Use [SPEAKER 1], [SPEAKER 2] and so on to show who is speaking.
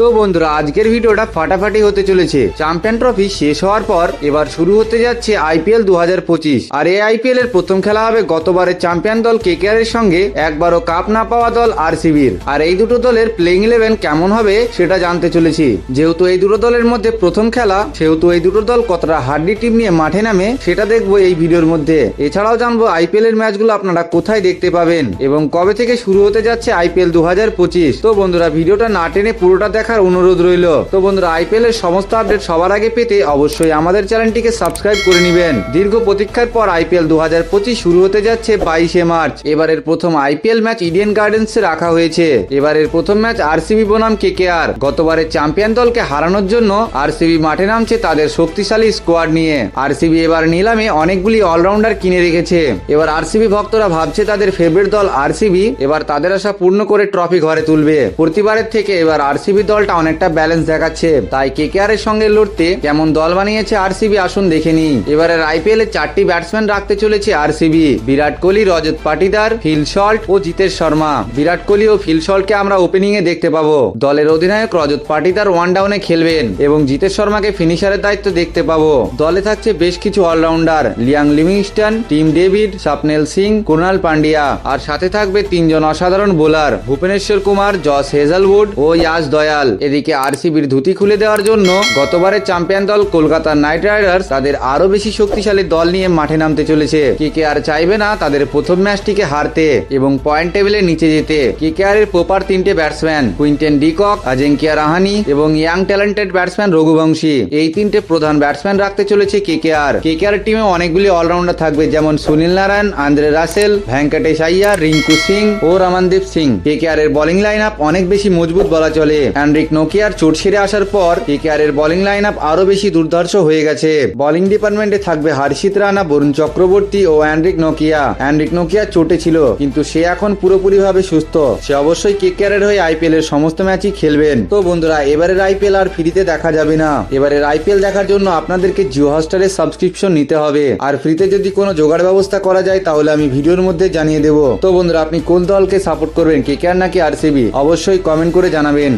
[SPEAKER 1] তো বন্ধুরা, আজকের ভিডিওটা ফাটাফাটি হতে চলেছে। চ্যাম্পিয়ন ট্রফি শেষ হওয়ার পর এবার শুরু হতে যাচ্ছে আইপিএল দু হাজার পঁচিশ। আর এই আইপিএল এর প্রথম খেলা হবে গতবারের চ্যাম্পিয়ন দল কেকেআর এর সঙ্গে, একবারও কাপ না পাওয়া দল আর আরসিবির আর এই দুটো দলের প্লেইং ইলেভেন কেমন হবে সেটা জানতে চলেছি। যেহেতু এই দুটো দলের মধ্যে প্রথম খেলা, সেহেতু এই দুটো দল কতটা হার্ডি টিম নিয়ে মাঠে নামে, সেটা দেখব এই ভিডিওর মধ্যে। এছাড়াও জানব আইপিএল এর ম্যাচগুলো আপনারা কোথায় দেখতে পাবেন এবং কবে থেকে শুরু হতে যাচ্ছে আইপিএল দু হাজার পঁচিশ। তো বন্ধুরা, ভিডিওটা না টেনে পুরোটা দেখার অনুরোধ রইল। তো বন্ধুরা, আইপিএল এর সমস্ত আপডেট সবার আগে পেতে অবশ্যই আমাদের চ্যানেলটিকে সাবস্ক্রাইব করে নেবেন। দীর্ঘ প্রতীক্ষার পর আইপিএল দুহাজার পঁচিশ শুরু হতে যাচ্ছে বাইশে মার্চ। এবারের প্রথম আইপিএল ম্যাচ ইডেন গার্ডেন্সে রাখা হয়েছে। এবারের প্রথম ম্যাচ আরসিবি বনাম কেকেআর। গতবারের চ্যাম্পিয়ন দলকে হারানোর জন্য আরসিবি মাঠে নামছে তাদের শক্তিশালী স্কোয়াড নিয়ে। আরসিবি এবার নিলামে অনেকগুলি অলরাউন্ডার কিনে রেখেছে। এবার আরসিবি ভক্তরা ভাবছে তাদের ফেভারিট দল আরসিবি। এবার তাদের আশা পূর্ণ করে ট্রফি ঘরে তুলবে। প্রতিবারের থেকে এবার আরসিবি দলটা অনেকটা ব্যালেন্স দেখাচ্ছে। তাই কেকেআর এর সঙ্গে লড়তে কেমন দল বানিয়েছে আরসিবি আসুন দেখে নি এবারের আইপিএল এ চারটি ব্যাটসম্যান রাখতে চলেছে RCB Virat Kohli, Rajat Patidar, Phil Salt ও জিতেশ শর্মা। বিরাট কোহলি ও ফিল শল্টকে আমরা ওপেনিং এ দেখতে পাবো। দলের অধিনায়ক রজত পাটিদার ওয়ান ডাউনে খেলবেন এবং জিতেশ শর্মাকে ফিনিশারের দায়িত্ব দেখতে পাবো। দলে থাকছে বেশ কিছু allrounder Liam Livingstone, Tim David, Swapnil Singh, Krunal Pandya. আর সাথে থাকবে তিনজন অসাধারণ bowler Bhuvneshwar Kumar, Josh Hazlewood ও ইয়াস দয়াল। এদিকে আরসিবির ধুতি খুলে দেওয়ার জন্য গতবারের চ্যাম্পিয়ন দল কলকাতা নাইট রাইডার্স তাদের আরও বেশি শক্তিশালী দল নিয়ে মাঠে নামতে চলেছে। কে আর চাইবে না তাদের প্রথম ম্যাচটিকে হারতে এবং পয়েন্ট টেবিলে নিচে যেতে। কেকেআর এর প্রপার তিনটে batsman Quinton de Kock Ajinkya Rahane এবং ইয়াং ট্যালেন্টেড ব্যাটসম্যান রঘুবংশী। এই তিনটে প্রধান ব্যাটসম্যান রাখতে চলেছে কেকেআর কেকেআর টিমে অনেকগুলি অলরাউন্ডার থাকবে যেমন Sunil Narine, Andre Russell, Venkatesh Iyer, Rinku Singh ও রমানদীপ সিং। কেকেআর এর বোলিং লাইন আপ অনেক বেশি মজবুত বলা চলে। অ্যান্ড্রিক নোকিয়ার চোট সেরে আসার পর কেকেআর এর বোলিং লাইন আপ আরও বেশি দুর্ধর্ষ হয়ে গেছে। বোলিং ডিপার্টমেন্টে থাকবে হর্ষিত রানা, বরুণ চক্রবর্তী ও অ্যান্ড্রিক নোকিয়া। অ্যান্ড্রিক নোকিয়া চোটে ছিল, কিন্তু সে এখন পুরোপুরি ভাবে সুস্থ। সে অবশ্যই কেকেআর এর হয়ে আইপিএল এর সমস্ত ম্যাচই খেলবেন। তো বন্ধুরা, এবারের আইপিএল আর ফ্রিতে দেখা যাবে না। এবারের আইপিএল দেখার জন্য আপনাদেরকে জিও হস্টারের সাবস্ক্রিপশন নিতে হবে। আর ফ্রিতে যদি কোনো জোগাড় ব্যবস্থা করা যায়, তাহলে আমি ভিডিওর মধ্যে জানিয়ে দেবো। তো বন্ধুরা, আপনি কোন দলকে সাপোর্ট করবেন কেকেআর নাকি আরসিবি অবশ্যই কমেন্ট করে জানাবেন।